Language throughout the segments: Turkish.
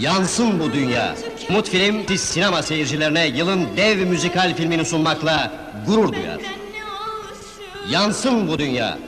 Yansın bu dünya. Umut Film, sinema seyircilerine yılın dev müzikal filmini sunmakla gurur duyar. Yansın bu dünya.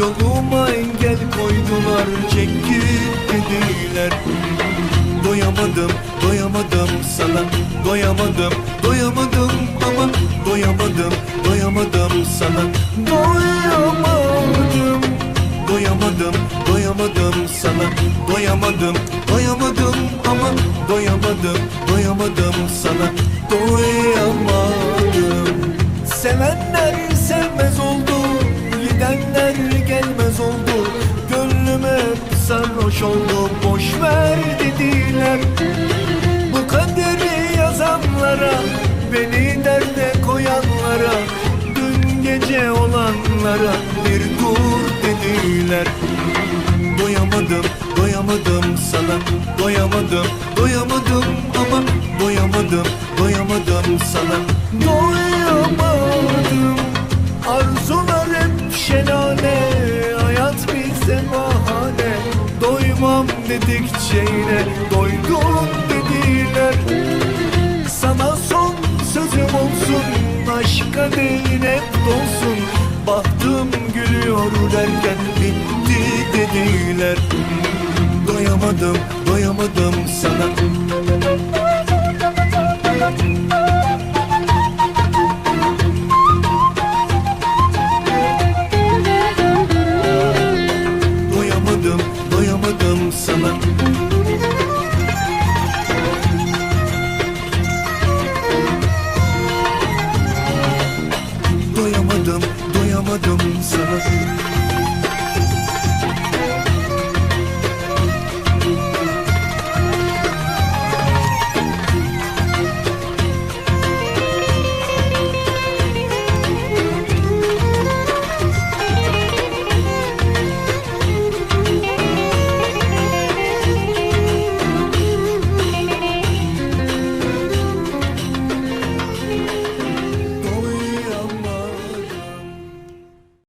Yoluma engel koydular, çek git dediler. Doyamadım, doyamadım sana Doyamadım, doyamadım ama Doyamadım, doyamadım sana. Doyamadım Doyamadım, doyamadım sana. Doyamadım, doyamadım ama Doyamadım, doyamadım sana. Doyamadım. Sevenler sarhoş oldu Boş ver dediler. Bu kaderi yazanlara Beni derde koyanlara Dün gece olanlara Bir dur dediler. Doyamadım, doyamadım sana Doyamadım, doyamadım ama Doyamadım, doyamadım sana. Doyamadım Arzular hep şelale dedikçe yine Doydum dediler. Sana son sözüm olsun Aşka değil hep dolsun. Bahtım gülüyor derken Bitti dediler. Doyamadım, doyamadım sana Solomon.